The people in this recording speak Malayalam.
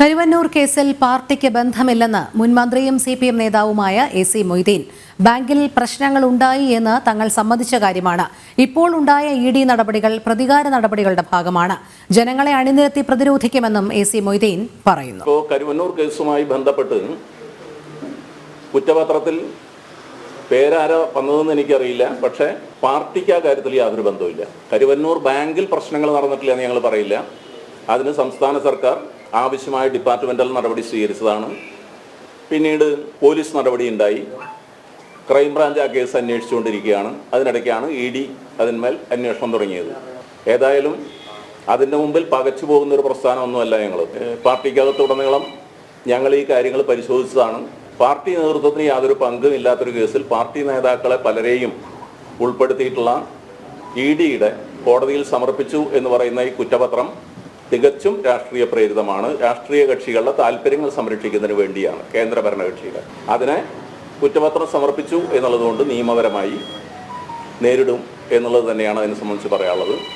കരുവന്നൂർ കേസിൽ പാർട്ടിക്ക് ബന്ധമില്ലെന്ന് മുൻമന്ത്രിയും സി പി എം നേതാവുമായ എ സി മൊയ്തീൻ. ബാങ്കിൽ പ്രശ്നങ്ങൾ ഉണ്ടായി എന്ന് തങ്ങൾ സമ്മതിച്ച കാര്യമാണ്. ഇപ്പോൾ ഉണ്ടായ ഇ ഡി നടപടികൾ പ്രതികാര നടപടികളുടെ ഭാഗമാണ്. ജനങ്ങളെ അണിനിരത്തി പ്രതിരോധിക്കുമെന്നും എ സി മൊയ്തീൻ പറയുന്നു. കരുവന്നൂർ കേസുമായി ബന്ധപ്പെട്ട് കുറ്റപത്രത്തിൽ പേരാരോ വന്നതെന്ന് എനിക്കറിയില്ല. പക്ഷേ പാർട്ടിക്ക് ആ കാര്യത്തിൽ യാതൊരു ബന്ധവുമില്ല. കരുവന്നൂർ ബാങ്കിൽ പ്രശ്നങ്ങൾ നടന്നിട്ടില്ല എന്ന് ഞങ്ങൾ പറയില്ല. അതിന് സംസ്ഥാന സർക്കാർ ആവശ്യമായ ഡിപ്പാർട്ട്മെന്റൽ നടപടി സ്വീകരിച്ചതാണ്. പിന്നീട് പോലീസ് നടപടി ഉണ്ടായി ക്രൈംബ്രാഞ്ച് ആ കേസ് അന്വേഷിച്ചുകൊണ്ടിരിക്കുകയാണ്. അതിനിടയ്ക്കാണ് ഇ ഡി അതിന്മേൽ അന്വേഷണം തുടങ്ങിയത്. ഏതായാലും അതിന്റെ മുമ്പിൽ പകച്ചു പോകുന്ന ഒരു പ്രസ്ഥാനമൊന്നുമല്ല ഞങ്ങൾ പാർട്ടിക്കകത്തുടനീളം ഞങ്ങൾ ഈ കാര്യങ്ങൾ പരിശോധിച്ചതാണ്. പാർട്ടി നേതൃത്വത്തിന് യാതൊരു പങ്കും ഇല്ലാത്തൊരു കേസിൽ പാർട്ടി നേതാക്കളെ പലരെയും ഉൾപ്പെടുത്തിയിട്ടുള്ള ഇ ഡിയുടെ കോടതിയിൽ സമർപ്പിച്ചു എന്ന് പറയുന്ന ഈ കുറ്റപത്രം തികച്ചും രാഷ്ട്രീയ പ്രേരിതമാണ്. രാഷ്ട്രീയ കക്ഷികളുടെ താല്പര്യങ്ങൾ സംരക്ഷിക്കുന്നതിന് വേണ്ടിയാണ് കേന്ദ്ര ഭരണകക്ഷികൾ. അതിനെ കുറ്റപത്രം സമർപ്പിച്ചു എന്നുള്ളതുകൊണ്ട് നിയമപരമായി നേരിടും എന്നുള്ളത് തന്നെയാണ് അതിനെ സംബന്ധിച്ച് പറയാനുള്ളത്.